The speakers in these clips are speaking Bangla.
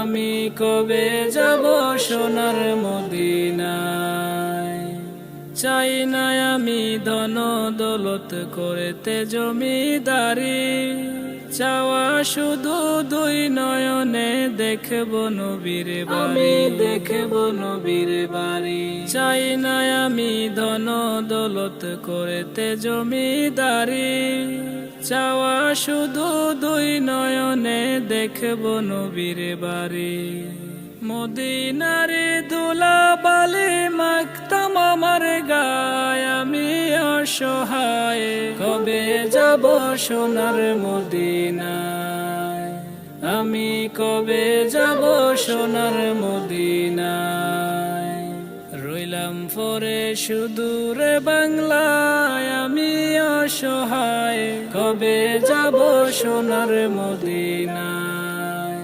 আমি কবে যাব সোনার মদিনায়? চাই না আমি ধন দৌলত করেতে জমিদারি। চাওয়া শুধু দুই নয়নে দেখব নবীর বাড়ি। দেখব নবীর বাড়ি। চাই না আমি ধন দৌলত করেতে জমিদারি। চাওয়া শুধু দুই নয়নে দেখব নবীর বাড়ি। মদিনারে দোলা বালে মাখতাম আমার গায়, আমি অসহায়। কবে যাব সোনার মদিনায়? আমি কবে যাব সোনার মদিনায়? রইলাম পরে সুদূরে বাংলায়, আমি অসহায়। কবে যাব সোনার মদিনায়?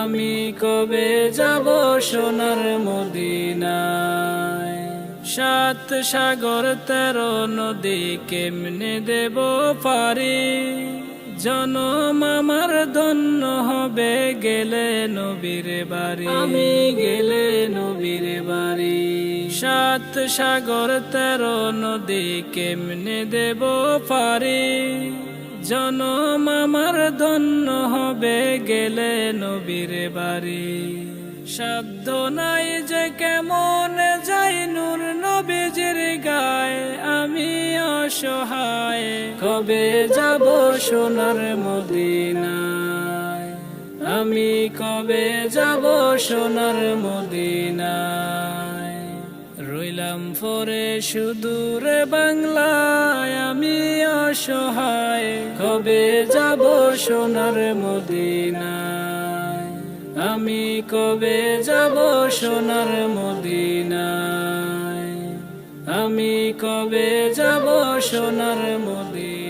আমি কবে যাব সোনার মদিনায়? সাত সাগর তেরো নদী কেমনে দেব পারি? জনম আমার ধন্য হবে, গেলে নবীর বাড়ি। আমি গেলে সাত সাগর তেরো নদী কেমনে দেব পারি? জনম আমার ধন্য হবে গেলে নবীর বাড়ি। শব্দ নাই যে কেমন যাই নূর নবীজির গায়। আমি অসহায়, কবে যাব সোনার মদিনায়? আমি কবে যাব সোনার মদিনায়? রইলাম পরে সুদূর বাংলায়। আমি অসহায়, কবে যাব সোনার মদিনায়? আমি কবে যাব সোনার মদিনায়? আমি কবে যাব সোনার মদিনায়?